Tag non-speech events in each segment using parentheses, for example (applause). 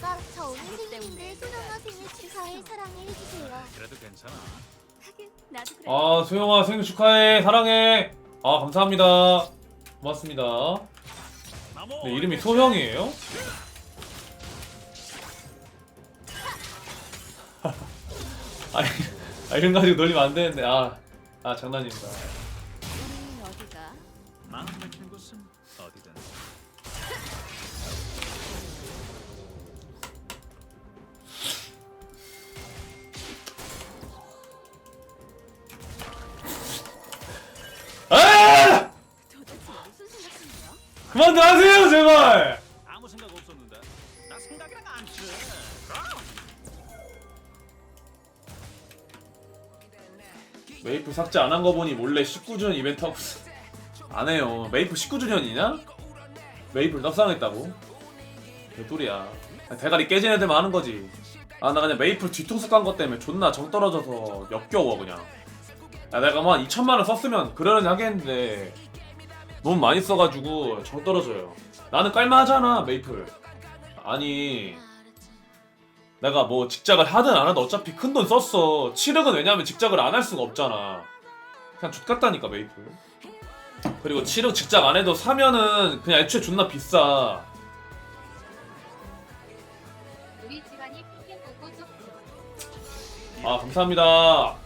나, 저 오늘 생일인데 소정아 생일 축하해 사랑해 해주세요. 그래도 괜찮아. 하긴 나도 그래. 아 소영아 생일 축하해 사랑해 아 감사합니다 고맙습니다 네, 이름이 소형이에요? (laughs) 아니 아, 이름 가지고 놀리면 안 되는데 아, 아 장난입니다 우리 어디가? 마음 막힌 곳은 어디든. 아! 도대체 무슨 생각이야? 그만 하세요 제발 메이플 삭제 안 한 거 보니 몰래 19주년 이벤트 하고 있어. 안 해요. 메이플 19주년이냐? 메이플 떡상했다고? 개소리야. 대가리 깨진 애들만 하는 거지. 아 나 그냥 메이플 뒤통수 깐 것 때문에 존나 정 떨어져서 역겨워 그냥. 야 내가 뭐한 2천만 원 썼으면 그러려니 하겠는데. 너무 많이 써가지고 정 떨어져요. 나는 깔만하잖아 메이플. 아니 내가 뭐 직작을 하든 안 하든 어차피 큰 돈 썼어. 7억은 왜냐면 직작을 안 할 수가 없잖아. 그냥 X같다니까 메이플. 그리고 7억 직작 안 해도 사면은 그냥 애초에 존나 비싸. 우리 집안이 핑계 보고 좀아 감사합니다.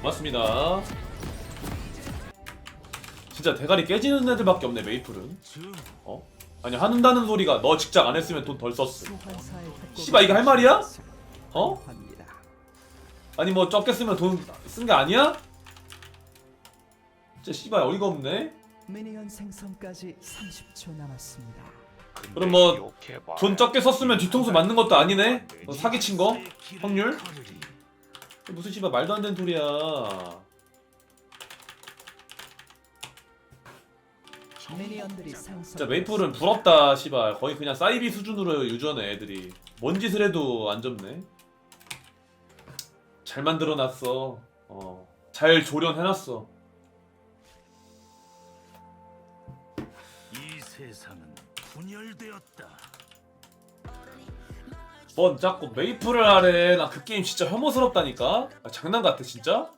고맙습니다. 진짜 대가리 깨지는 애들밖에 없네 메이플은. 어? 아니 한다는 소리가 너 직장 안 했으면 돈 덜 썼어 씨발, 이게 할 말이야? 어? 아니 뭐 적게 쓰면 돈 쓴 게 아니야? 진짜 씨발 어이가 없네 미니언 생성까지 30초 남았습니다. 그럼 뭐 돈 적게 썼으면 뒤통수 맞는 것도 아니네? 너 사기친 거? 확률? 무슨 씨발 말도 안 되는 소리야 진짜 메이플은 부럽다 씨발. 거의 그냥 사이비 수준으로 유저네 애들이. 뭔 짓을 해도 안 접네. 잘 만들어놨어. 어 잘 조련해놨어. 이 세상은 분열되었다. 뭔 자꾸 메이플을 하래. 나 그 게임 진짜 혐오스럽다니까? 아, 장난 같아 진짜?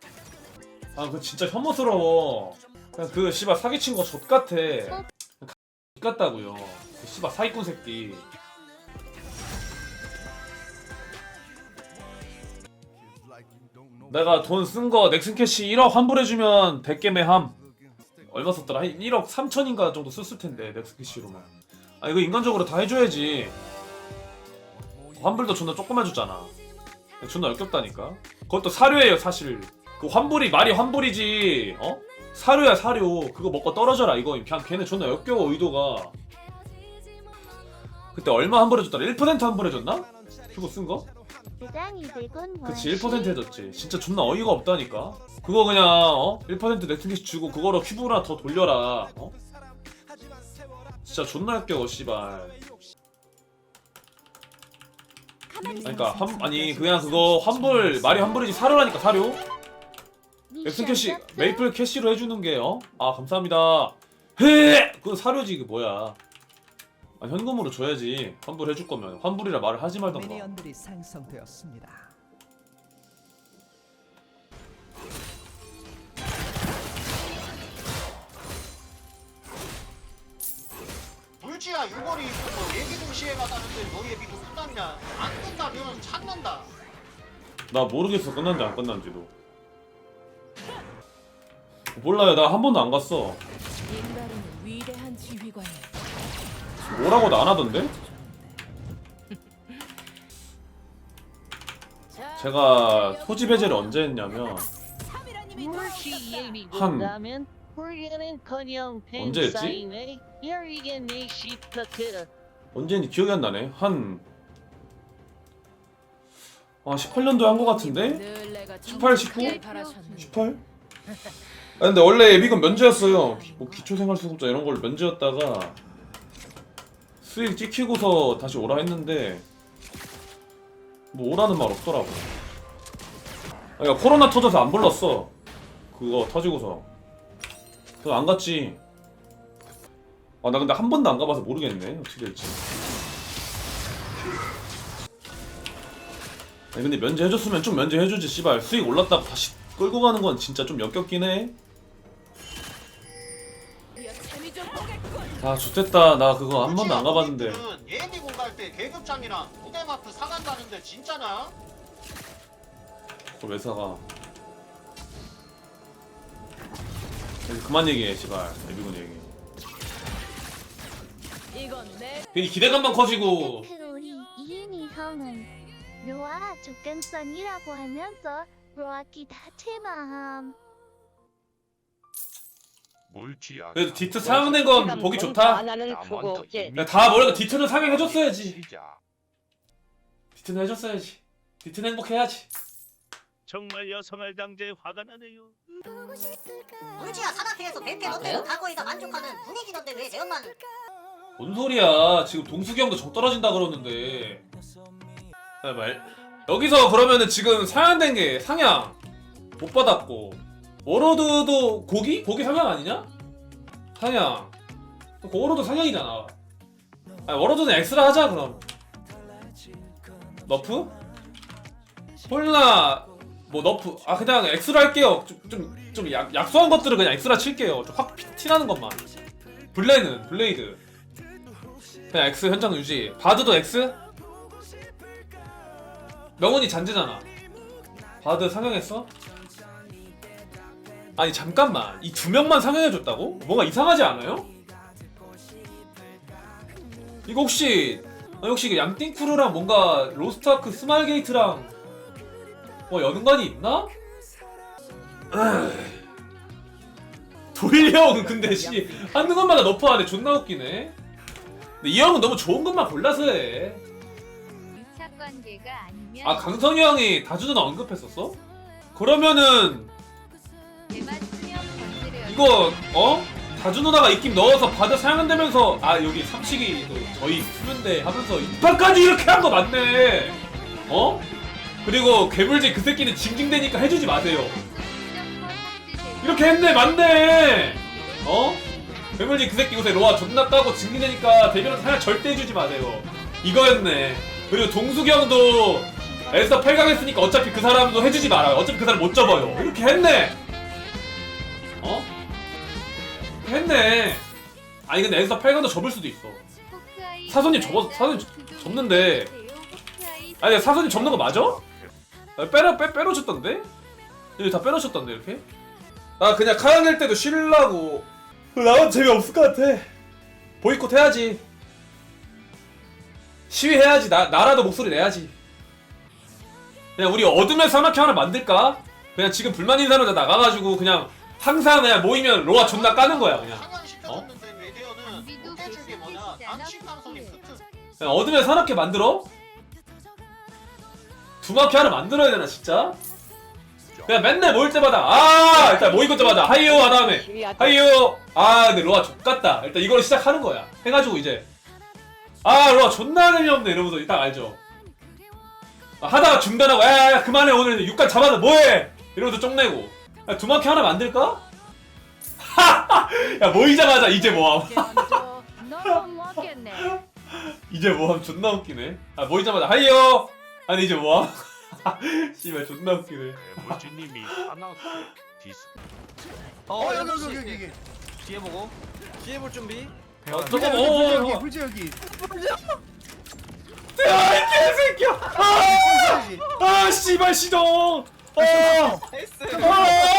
아 그 진짜 혐오스러워 그 씨발 사기친 거 좆같아. 같다고요. 그 씨발 사기꾼 새끼. 내가 돈 쓴 거 넥슨캐시 1억 환불해주면 100개 매 함. 얼마 썼더라? 한 1억 3천인가 정도 썼을 텐데 넥슨캐시로만. 아 이거 인간적으로 다 해줘야지. 환불도 존나 조금 해줬잖아. 존나 역겹다니까? 그것도 사료예요 사실. 그 환불이 말이 환불이지 어? 사료야 사료. 그거 먹고 떨어져라 이거. 그냥 걔네 존나 역겨워 의도가. 그때 얼마 환불해 줬더라? 1% 환불해 줬나? 그거 쓴 거? 그치 1% 해줬지. 진짜 존나 어이가 없다니까. 그거 그냥 어? 1% 넥슨캐시 주고 그거로 큐브나 더 돌려라 어? 진짜 존나 역겨워 씨발. 그러니까 환, 아니 그냥 그거 환불 말이 환불이지 사료라니까 사료 넥슨 캐시 메이플 캐시로 해주는 게 어? 아 감사합니다. 헤! 그거 사료지 그 뭐야? 아 현금으로 줘야지. 환불 해줄 거면. 환불이라 말을 하지 말던가. 미니언들이 생성되었습니다. 물지야 유골이 있고 얘기 동시에 가다는데 너 얘기 좀 끝났냐? 안 끝나 이러면 찾는다. 나 모르겠어. 끝난지 안 끝난지도 몰라요 나 한 번도 안 갔어. 뭐라고도 안 하던데? 제가 소집 해제를 언제 했냐면 한한 언제였지? 언제인지 기억이 안 나네 한 아, 18년도에 한거 같은데? 늘 내가 18, 19? 정직하게 바라셨는데. 18? 아 근데 원래 예비군 면제였어요. 기- 뭐 기초생활수급자 이런 걸 면제였다가 수익 찍히고서 다시 오라 했는데 뭐 오라는 말 없더라고. 그러니까 코로나 터져서 안 불렀어. 그거 터지고서. 그래서 안 갔지. 아 나 근데 한 번도 안 가봐서 모르겠네 어떻게 될지. 아니 근데 면제해줬으면 좀 면제해주지 씨발 수익 올랐다고 다시 끌고 가는 건 진짜 좀 역겹긴 해. 아 좋됐다 나 그거 한 번도 안 가봤는데. 예비 공갈 때 계급장이랑 무대마트 사간다는데 진짜냐? 그걸 왜 사가? 그만 얘기해 씨발 애비군 얘기. 이건 내 괜히 기대감만 커지고 페로리 이은이 형은 로아 조건선이라고 하면서 로아기 다 퇴마함. 물지야. 그래도 디트 상응된 건 보기 좋다. 나는 그거 예. 야, 다 뭐라고 디트는 상향해줬어야지. 디트는 해줬어야지. 디트는 행복해야지. 정말 여성할 당제 화가 나네요. 물지야 산악회에서 벨트 못대로 과거에서 만족하는 분위기던데 왜제 엄마는 뭔 소리야? 지금 형도 정 떨어진다 그러는데. 야, 말. 여기서 그러면은 지금 상향된 게 상향 못 받았고 워로드도 고기? 고기 상향 아니냐? 상향. 그 워로드 상향이잖아. 아 워로드는 엑스라 하자 그럼. 너프? 홀나 뭐 너프 아 그냥 엑스라 할게요. 좀좀 약 약소한 것들은 그냥 엑스라 칠게요. 좀 확 티나는 것만. 블레는 블레이드. 그냥 X 현장 유지. 바드도 X? 명훈이 잔재잖아. 바드 상영했어? 아니 잠깐만 이 두 명만 상영해줬다고? 뭔가 이상하지 않아요? 이거 혹시 아니, 혹시 그 양띵크루랑 뭔가 로스트아크 스마일게이트랑 뭐 연관이 있나? 형은 근데 씨 하는 것마다 너프하네 존나 웃기네 근데 이 형은 너무 좋은 것만 골라서 해. 2차 관계가 아니면 아 강성희 형이 다주 누나 언급했었어? 그러면은 쓰면 이거 어? 다주 누나가 입김 넣어서 받아 사용한다면서 아 여기 삼식이도 저희 수면대 하면서 이판까지 이렇게 한 거 맞네 어? 그리고 괴물지 그 새끼는 징징대니까 해주지 마세요 이렇게 했네 맞네 어? 괴물지 그 새끼 요새 로아 존나 까고 징징대니까 대변은 하나 절대 해주지 마세요 이거였네 그리고 동숙이 형도 에스더 8강 했으니까 어차피 그 사람도 해주지 말아요 어차피 그 사람 못 접어요 이렇게 했네 어? 했네 아니 근데 에스더 8강도 접을 수도 있어 사손님 접어- 사손님 접는데. 아니 사선이 접는 거 맞아? 아, 빼러 빼 빼놓으셨던데? 여기 다 빼놓으셨던데 이렇게? 나 그냥 카양일 때도 쉬려고 나만 재미 없을 것 같아 보이콧 해야지 시위해야지 나, 나라도 목소리 내야지 그냥 우리 어둠의 사막회 하나 만들까? 그냥 지금 불만 있는 사람 다 나가가지고 그냥 항상 그냥 모이면 로아 존나 까는 거야 그냥 상향시켜줬는데 레디어는 못해준 게 뭐냐? 남친 방송이 푸트. 그냥 어둠의 산악회 만들어? 두마케 하나 만들어야 되나 진짜? 그냥 맨날 모일 때마다 아 일단 모이고 때마다 하이요 한 다음에 하이요 아 근데 로아 족같다 일단 이걸로 시작하는 거야 해가지고 이제 아 로아 존나 재미없네 이러면서 이딱 알죠 아, 하다가 중단하고 야야야 그만해 오늘 육간 잡아서 뭐해 이러면서 쪽내고 야, 두마케 하나 만들까? (laughs) 야 모이자마자 이제 뭐함. 이제 (laughs) 뭐함 존나 웃기네. 아 모이자마자 하이요. 아니 이제 뭐함? (laughs) 씨발 존나 웃기네. 물지님이 하나 디스. 어 여기 여기 여기 여기 뒤에 보고. 뒤에 볼 준비 어 잠깐 어. 여기 어. 불지 여기 야, 이 개새끼야. 아, 불지 아 씨발 시동. 어. 아!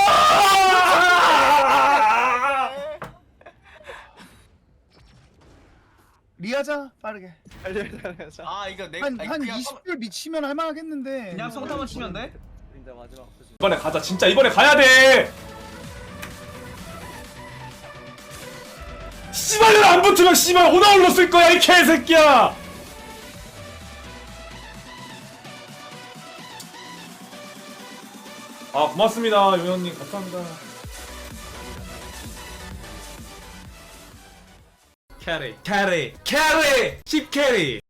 리하자 빠르게 아 이거 내한한 20줄 미치면 할만하겠는데 그냥 성타만 치면 돼? 이번에 가자. 진짜 이번에 가야 돼. 씨발을 안 붙으면 씨발 오나올로 쓸 거야 이 개새끼야. 아 고맙습니다 요현님 감사합니다. 캐리 캐리 캐리 10 캐리